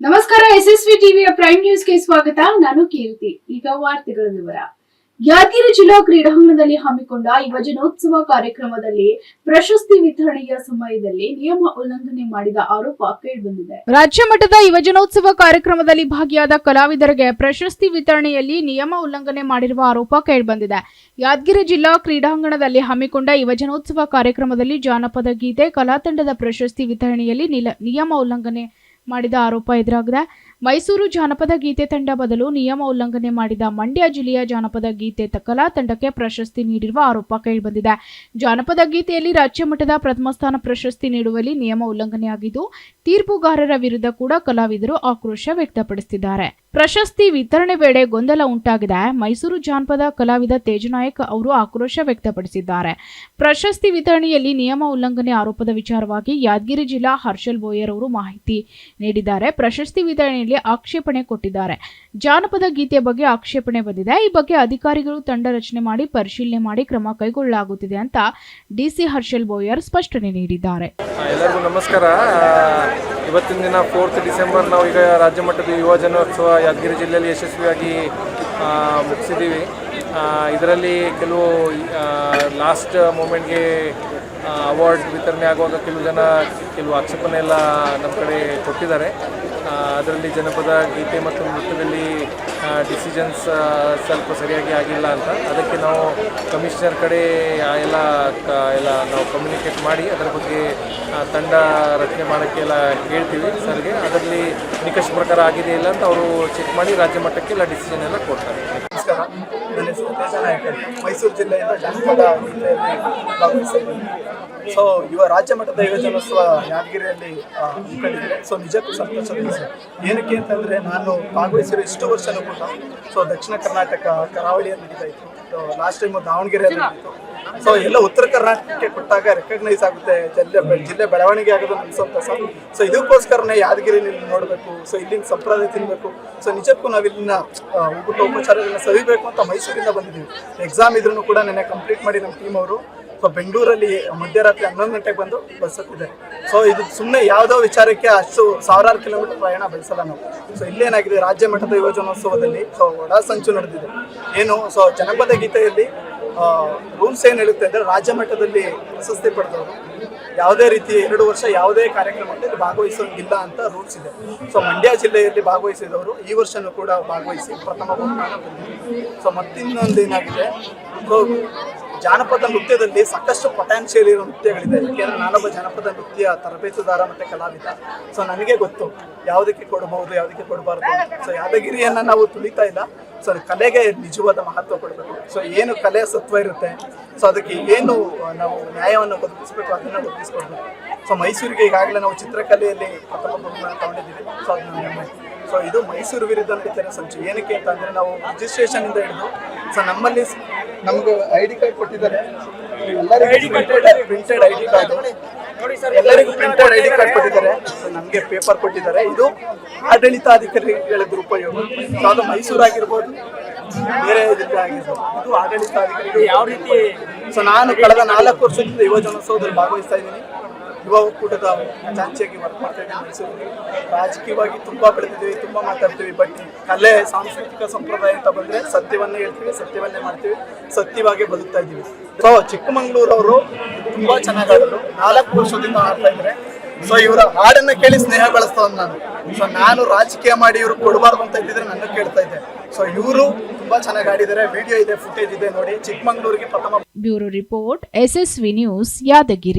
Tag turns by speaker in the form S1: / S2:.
S1: ನಮಸ್ಕಾರ ಎಸ್ಎಸ್ವಿ ಟಿವಿಯ ಪ್ರೈಮ್ ನ್ಯೂಸ್ಗೆ ಸ್ವಾಗತ. ನಾನು ಕೀರ್ತಿ. ಈಗ ವಾರ್ತೆಗಳ ವಿವರ. ಯಾದಗಿರಿ ಜಿಲ್ಲಾ ಕ್ರೀಡಾಂಗಣದಲ್ಲಿ ಹಮ್ಮಿಕೊಂಡ ಯುವಜನೋತ್ಸವ ಕಾರ್ಯಕ್ರಮದಲ್ಲಿ ಪ್ರಶಸ್ತಿ ವಿತರಣೆಯ ಸಮಯದಲ್ಲಿ ನಿಯಮ ಉಲ್ಲಂಘನೆ ಮಾಡಿದ ಆರೋಪ ಕೇಳಿಬಂದಿದೆ ರಾಜ್ಯ ಮಟ್ಟದ ಯುವಜನೋತ್ಸವ ಕಾರ್ಯಕ್ರಮದಲ್ಲಿ ಭಾಗಿಯಾದ ಕಲಾವಿದರಿಗೆ ಪ್ರಶಸ್ತಿ ವಿತರಣೆಯಲ್ಲಿ ನಿಯಮ ಉಲ್ಲಂಘನೆ ಮಾಡಿರುವ ಆರೋಪ ಕೇಳಿಬಂದಿದೆ ಯಾದಗಿರಿ ಜಿಲ್ಲಾ ಕ್ರೀಡಾಂಗಣದಲ್ಲಿ ಹಮ್ಮಿಕೊಂಡ ಯುವಜನೋತ್ಸವ ಕಾರ್ಯಕ್ರಮದಲ್ಲಿ ಜಾನಪದ ಗೀತೆ, ಕಲಾತಂಡದ ಪ್ರಶಸ್ತಿ ವಿತರಣೆಯಲ್ಲಿ ನಿಯಮ ಉಲ್ಲಂಘನೆ ಮಾಡಿದ ಆರೋಪ ಎದುರಾಗಿದೆ. ಮೈಸೂರು ಜಾನಪದ ಗೀತೆ ತಂಡ ಬದಲು ನಿಯಮ ಉಲ್ಲಂಘನೆ ಮಾಡಿದ ಮಂಡ್ಯ ಜಿಲ್ಲೆಯ ಜಾನಪದ ಗೀತೆ ತಕಲಾ ಕಲಾ ತಂಡಕ್ಕೆ ಪ್ರಶಸ್ತಿ ನೀಡಿರುವ ಆರೋಪ ಕೇಳಿಬಂದಿದೆ. ಜಾನಪದ ಗೀತೆಯಲ್ಲಿ ರಾಜ್ಯ ಮಟ್ಟದ ಪ್ರಥಮ ಸ್ಥಾನ ಪ್ರಶಸ್ತಿ ನೀಡುವಲ್ಲಿ ನಿಯಮ ಉಲ್ಲಂಘನೆಯಾಗಿದ್ದು, ತೀರ್ಪುಗಾರರ ವಿರುದ್ಧ ಕೂಡ ಕಲಾವಿದರು ಆಕ್ರೋಶ ವ್ಯಕ್ತಪಡಿಸಿದ್ದಾರೆ. ಪ್ರಶಸ್ತಿ ವಿತರಣೆ ವೇಳೆ ಗೊಂದಲ ಉಂಟಾಗಿದೆ. ಮೈಸೂರು ಜಾನಪದ ಕಲಾವಿದ ತೇಜನಾಯಕ್ ಅವರು ಆಕ್ರೋಶ ವ್ಯಕ್ತಪಡಿಸಿದ್ದಾರೆ. ಪ್ರಶಸ್ತಿ ವಿತರಣೆಯಲ್ಲಿ ನಿಯಮ ಉಲ್ಲಂಘನೆ ಆರೋಪದ ವಿಚಾರವಾಗಿ ಯಾದಗಿರಿ ಜಿಲ್ಲಾ ಹರ್ಷಲ್ ಬೋಯರ್ ಅವರು ಮಾಹಿತಿ ನೀಡಿದ್ದಾರೆ. ಪ್ರಶಸ್ತಿ ವಿತರಣೆಯಲ್ಲಿ ಆಕ್ಷೇಪಣೆ ಕೊಟ್ಟಿದ್ದಾರೆ. ಜಾನಪದ ಗೀತೆಯ ಬಗ್ಗೆ ಆಕ್ಷೇಪಣೆ ಬಂದಿದೆ. ಈ ಬಗ್ಗೆ ಅಧಿಕಾರಿಗಳು ತಂಡ ರಚನೆ ಮಾಡಿ, ಪರಿಶೀಲನೆ ಮಾಡಿ ಕ್ರಮ ಕೈಗೊಳ್ಳಲಾಗುತ್ತಿದೆ ಅಂತ ಡಿಸಿ ಹರ್ಷಲ್ ಬೋಯರ್ ಸ್ಪಷ್ಟನೆ ನೀಡಿದ್ದಾರೆ.
S2: ಎಲ್ಲರಿಗೂ ನಮಸ್ಕಾರ. ಇವತ್ತಿನ ದಿನ ಫೋರ್ತ್ ಡಿಸೆಂಬರ್ ನಾವು ಈಗ ರಾಜ್ಯ ಮಟ್ಟದ ಯುವ ಜನೋತ್ಸವ ಯಾದಗಿರಿ ಜಿಲ್ಲೆಯಲ್ಲಿ ಯಶಸ್ವಿಯಾಗಿ ಮುಗಿಸಿದ್ದೀವಿ. ಇದರಲ್ಲಿ ಕೆಲವು ಲಾಸ್ಟ್ ಮೂಮೆಂಟ್ಗೆ ಅವಾರ್ಡ್ ವಿತರಣೆ ಆಗುವಾಗ ಕೆಲವು ಜನ, ಕೆಲವು ಆಕ್ಷೇಪಣೆ ಎಲ್ಲ ನಮ್ಮ ಕಡೆ ಕೊಟ್ಟಿದ್ದಾರೆ. ಅದರಲ್ಲಿ ಜನಪದ, ಗೀತೆ ಮತ್ತು ನೃತ್ಯದಲ್ಲಿ ಡಿಸಿಷನ್ಸ್ ಸ್ವಲ್ಪ ಸರಿಯಾಗಿ ಆಗಿಲ್ಲ ಅಂತ. ಅದಕ್ಕೆ ನಾವು ಕಮಿಷನರ್ ಕಡೆ ಎಲ್ಲ ಎಲ್ಲ ನಾವು ಕಮ್ಯುನಿಕೇಟ್ ಮಾಡಿ ಅದರ ಬಗ್ಗೆ ತಂಡ ರಚನೆ ಮಾಡೋಕ್ಕೆ ಎಲ್ಲ ಹೇಳ್ತೀವಿ ಸರ್ಗೆ. ಅದರಲ್ಲಿ ನಿಕಷ ಪ್ರಕಾರ ಆಗಿದೆ ಇಲ್ಲ ಅಂತ ಅವರು ಚೆಕ್ ಮಾಡಿ ರಾಜ್ಯ ಮಟ್ಟಕ್ಕೆ ಎಲ್ಲ ಡಿಸಿಷನ್ ಎಲ್ಲ ಕೊಡ್ತಾರೆ.
S3: ನಮಸ್ಕಾರ. ಮೈಸೂರು ಜಿಲ್ಲೆಯಿಂದ ಜಾನಪದ ಸೊ ಇವ ರಾಜ್ಯ ಮಟ್ಟದ ಯುವಜನೋತ್ಸವ ಯಾದಗಿರಿಯಲ್ಲಿ ಆ, ಸೊ ನಿಜಕ್ಕೂ ಸಂತೋಷ ಸರ್ ಏನಕ್ಕೆ ಅಂತಂದರೆ ನಾನು ಭಾಗವಹಿಸಿರೋ ಇಷ್ಟು ವರ್ಷನೂ ಕೂಡ ಸೊ ದಕ್ಷಿಣ ಕರ್ನಾಟಕ ಕರಾವಳಿಯಲ್ಲಿ ನಡೀತಾ ಇತ್ತು. ಲಾಸ್ಟ್ ಟೈಮು ದಾವಣಗೆರೆಯಲ್ಲಿ ನಡೀತು. ಸೊ ಎಲ್ಲ ಉತ್ತರ ಕರ್ನಾಟಕಕ್ಕೆ ಕೊಟ್ಟಾಗ ರೆಕಗ್ನೈಸ್ ಆಗುತ್ತೆ, ಜಿಲ್ಲೆ ಜಿಲ್ಲೆ ಬೆಳವಣಿಗೆ ಆಗೋದು ನನ್ನ ಸಂತಸ ಸೊ ಇದಕ್ಕೋಸ್ಕರನೇ ಯಾದಗಿರಿಲಿ ನೋಡಬೇಕು ಸೊ ಇಲ್ಲಿನ ಸಂಪ್ರದಾಯ ತಿನ್ನಬೇಕು ಸೊ ನಿಜಕ್ಕೂ ನಾವು ಇಲ್ಲಿನ ಊಟ ಉಪಚಾರಗಳನ್ನ ಸವಿಬೇಕು ಅಂತ ಮೈಸೂರಿಂದ ಬಂದಿದ್ದೀವಿ. ಎಕ್ಸಾಮ್ ಇದ್ರೂ ಕೂಡ ನೆನ್ನೆ ಕಂಪ್ಲೀಟ್ ಮಾಡಿ ನಮ್ಮ ಟೀಮ್ ಅವರು. ಸೊ ಬೆಂಗಳೂರಲ್ಲಿ ಮಧ್ಯರಾತ್ರಿ ಹನ್ನೊಂದು ಗಂಟೆಗೆ ಬಂದು ಬಸ್ ಹತ್ತಿದ್ದಾರೆ. ಸೊ ಇದು ಸುಮ್ಮನೆ ಯಾವುದೋ ವಿಚಾರಕ್ಕೆ ಅಷ್ಟು ಸಾವಿರಾರು ಕಿಲೋಮೀಟರ್ ಪ್ರಯಾಣ ಬೆಳೆಸಲ್ಲ ನಾವು. ಸೊ ಇಲ್ಲೇನಾಗಿದೆ, ರಾಜ್ಯ ಮಟ್ಟದ ಯುವಜನೋತ್ಸವದಲ್ಲಿ ಸೊ ಒಳ ಸಂಚು ನಡೆದಿದೆ. ಏನು ಸೊ ಜನಪದ ಗೀತೆಯಲ್ಲಿ ರೂಲ್ಸ್ ಏನು ಹೇಳುತ್ತೆ ಅಂದರೆ ರಾಜ್ಯ ಮಟ್ಟದಲ್ಲಿ ಪ್ರಶಸ್ತಿ ಪಡೆದವರು, ಯಾವುದೇ ರೀತಿ ಎರಡು ವರ್ಷ ಯಾವುದೇ ಕಾರ್ಯಕ್ರಮದಲ್ಲಿ ಭಾಗವಹಿಸೋಂಗಿಲ್ಲ ಅಂತ ರೂಲ್ಸ್ ಇದೆ. ಸೊ ಮಂಡ್ಯ ಜಿಲ್ಲೆಯಲ್ಲಿ ಭಾಗವಹಿಸಿದವರು ಈ ವರ್ಷನೂ ಕೂಡ ಭಾಗವಹಿಸಿ ಪ್ರಥಮ ಬಹುಮಾನ ಸೊ ಮತ್ತಿನ್ನೊಂದು ಏನಾಗಿದೆ ಸೊ ಜಾನಪದ ನೃತ್ಯದಲ್ಲಿ ಸಾಕಷ್ಟು ಪೊಟ್ಯಾನ್ಷಿಯಲ್ ಇರೋ ನೃತ್ಯಗಳಿದೆ. ಯಾಕೆಂದ್ರೆ ನಾನೊಬ್ಬ ಜಾನಪದ ನೃತ್ಯ ತರಬೇತುದಾರ ಮತ್ತೆ ಕಲಾವಿದ. ಸೊ ನನಗೆ ಗೊತ್ತು ಯಾವುದಕ್ಕೆ ಕೊಡಬಹುದು, ಯಾವುದಕ್ಕೆ ಕೊಡಬಾರ್ದು. ಸೊ ಯಾದಗಿರಿಯನ್ನ ನಾವು ತುಳಿತಾ ಇಲ್ಲ. ಸೊ ಕಲೆಗೆ ನಿಜವಾದ ಮಹತ್ವ ಕೊಡಬೇಕು. ಸೊ ಏನು ಕಲೆ ಸತ್ವ ಇರುತ್ತೆ? ಸೊ ಅದಕ್ಕೆ ಏನು ನಾವು ನ್ಯಾಯವನ್ನು ಒದಗಿಸ್ಬೇಕು ಅದನ್ನು ಒದಗಿಸ್ಕೊಡ್ಬೇಕು ಸೊ ಮೈಸೂರಿಗೆ ಈಗಾಗಲೇ ನಾವು ಚಿತ್ರಕಲೆಯಲ್ಲಿ ಪ್ರಥಮ ಬಹುಮಾನ ತಗೊಂಡಿದ್ದೀವಿ. ಸೊ ಅದು ಸೊ ಇದು ಮೈಸೂರು ವಿರುದ್ಧ ನಡೀತಾರೆ ಸಂಚು. ಏನಕ್ಕೆ ಅಂತ ನಾವು ರಿಜಿಸ್ಟ್ರೇಷನ್ ಇಂದ ಹಿಡಿದು ಸೊ ನಮ್ಮಲ್ಲಿ ನಮ್ಗೆ ಐ ಡಿ ಕಾರ್ಡ್ ಕೊಟ್ಟಿದ್ದಾರೆ. ಎಲ್ಲರಿಗೂ ಪ್ರಿಂಟೆಡ್ ಐ ಡಿ ಕಾರ್ಡ್ ಎಲ್ಲರಿಗೂ ಪ್ರಿಂಟೆಡ್ ಐ ಡಿ ಕಾರ್ಡ್ ಕೊಟ್ಟಿದ್ದಾರೆ. ನಮಗೆ ಪೇಪರ್ ಕೊಟ್ಟಿದ್ದಾರೆ. ಇದು ಆಡಳಿತಾಧಿಕಾರಿಗಳ ದುರುಪಯೋಗ ಸೊ ಅದು ಮೈಸೂರು ಆಗಿರ್ಬೋದು ಬೇರೆ ಇದಕ್ಕೆ ಆಗಿರ್ಬೋದು. ಇದು ಆಡಳಿತಾಧಿಕಾರಿಗಳು ಯಾವ ರೀತಿ ಸೊ ನಾನು ಕಳೆದ ನಾಲ್ಕು ವರ್ಷದಿಂದ ಯುವ ಜನೋತ್ಸವದಲ್ಲಿ ಭಾಗವಹಿಸ್ತಾ ಇದ್ದೀನಿ. ಯುವ ಒಕ್ಕೂಟದ ಚಾಂಚಿಯಾಗಿ ವರ್ಕ್ ಮಾಡ್ತಾ ರಾಜಕೀಯವಾಗಿ ತುಂಬಾ ಬೆಳೆದಿದ್ದೀವಿ, ತುಂಬಾ ಮಾತಾಡ್ತೀವಿ ಬಟ್ ಕಲೆ, ಸಾಂಸ್ಕೃತಿಕ ಸಂಪ್ರದಾಯ ಅಂತ ಬಂದ್ರೆ ಸತ್ಯವನ್ನೇ ಹೇಳ್ತೀವಿ, ಸತ್ಯವನ್ನೇ ಮಾಡ್ತೀವಿ, ಸತ್ಯವಾಗಿ ಬದುಕ್ತಾ ಇದ್ದೀವಿ. ಸೊ ಚಿಕ್ಕಮಂಗ್ಳೂರು ಅವರು ತುಂಬಾ ಚೆನ್ನಾಗಿ ಆಡೋದು. ನಾಲ್ಕು ವರ್ಷದಿಂದ ಆಡ್ತಾ ಇದ್ದಾರೆ. ಸೊ ಇವರ ಹಾಡನ್ನ ಕೇಳಿ ಸ್ನೇಹ ಬೆಳೆಸ್ತವ್ ನಾನು. ಸೊ ನಾನು ರಾಜಕೀಯ ಮಾಡಿ ಇವ್ರು ಕೊಡಬಾರ್ದು ಅಂತ ಇದ್ದಿದ್ರೆ ನನ್ನ ಕೇಳ್ತಾ ಇದ್ದೆ. ಸೊ ಇವರು ತುಂಬಾ ಚೆನ್ನಾಗಿ ಆಡಿದ್ದಾರೆ. ವಿಡಿಯೋ ಇದೆ ಫುಟೇಜ್ ಇದೆ ನೋಡಿ. ಚಿಕ್ಕಮಂಗ್ಳೂರಿಗೆ ಪ್ರಥಮ
S1: bureau report V news Yadagiri.